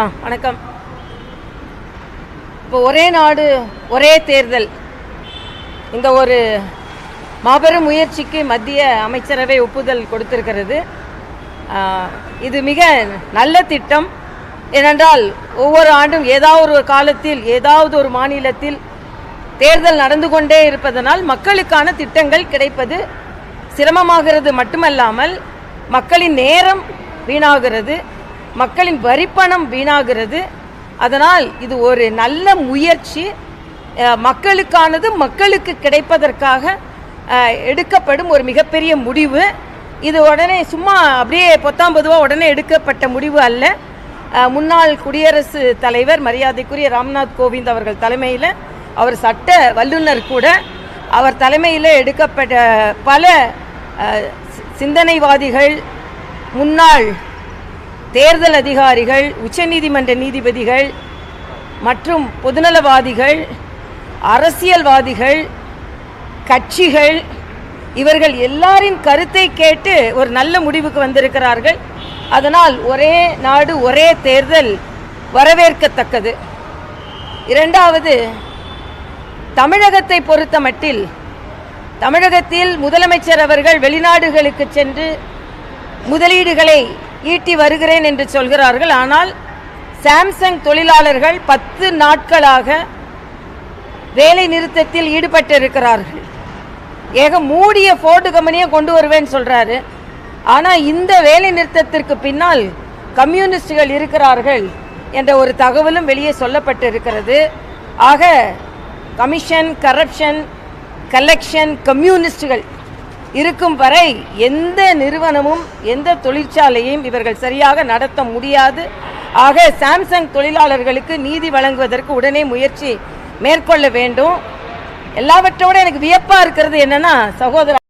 ஆ வணக்கம். இப்போ ஒரே நாடு ஒரே தேர்தல். இந்த ஒரு மாபெரும் முயற்சிக்கு மத்திய அமைச்சரவை ஒப்புதல் கொடுத்திருக்கிறது. இது மிக நல்ல திட்டம். ஏனென்றால் ஒவ்வொரு ஆண்டும் ஏதாவது ஒரு காலத்தில் ஏதாவது ஒரு மாநிலத்தில் தேர்தல் நடந்து கொண்டே இருப்பதனால் மக்களுக்கான திட்டங்கள் கிடைப்பது சிரமமாகிறது மட்டுமல்லாமல் மக்களின் நேரம் வீணாகிறது. மக்களின் வரிப்பணம் வீணாகிறது. அதனால் இது ஒரு நல்ல முயற்சி. மக்களுக்கானது மக்களுக்கு கிடைப்பதற்காக எடுக்கப்படும் ஒரு மிகப்பெரிய முடிவு. இது உடனே சும்மா அப்படியே பொத்தாம் பொதுவாக உடனே எடுக்கப்பட்ட முடிவு அல்ல. முன்னாள் குடியரசு தலைவர் மரியாதைக்குரிய ராம்நாத் கோவிந்த் அவர்கள் தலைமையில் அவர் சட்ட வல்லுநர் கூட அவர் தலைமையில் எடுக்கப்பட்ட பல சி- சிந்தனைவாதிகள் முன்னாள் தேர்தல் அதிகாரிகள் உச்சநீதிமன்ற நீதிபதிகள் மற்றும் பொதுநலவாதிகள் அரசியல்வாதிகள் கட்சிகள் இவர்கள் எல்லாரின் கருத்தை கேட்டு ஒரு நல்ல முடிவுக்கு வந்திருக்கிறார்கள். அதனால் ஒரே நாடு ஒரே தேர்தல் வரவேற்கத்தக்கது. இரண்டாவது தமிழகத்தை பொறுத்த மட்டில் தமிழகத்தில் முதலமைச்சர் அவர்கள் வெளிநாடுகளுக்கு சென்று முதலீடுகளை ஈட்டி வருகிறேன் என்று சொல்கிறார்கள். ஆனால் சாம்சங் தொழிலாளர்கள் பத்து நாட்களாக வேலை நிறுத்தத்தில் ஈடுபட்டிருக்கிறார்கள். ஏக மூடிய ஃபோர்டு கம்பெனியை கொண்டு வருவேன்னு சொல்கிறாரு ஆனால் இந்த வேலை நிறுத்தத்திற்கு பின்னால் கம்யூனிஸ்டுகள் இருக்கிறார்கள் என்ற ஒரு தகவலும் வெளியே சொல்லப்பட்டிருக்கிறது. ஆக கமிஷன் கரப்ஷன் கலெக்ஷன் கம்யூனிஸ்டுகள் இருக்கும் வரை எந்த நிறுவனமும் எந்த தொழிற்சாலையும் இவர்கள் சரியாக நடத்த முடியாது. ஆக சாம்சங் தொழிலாளர்களுக்கு நீதி வழங்குவதற்கு உடனே முயற்சி மேற்கொள்ள வேண்டும். எல்லாவற்றோட எனக்கு வியப்பாக இருக்கிறது என்னென்னா சகோதர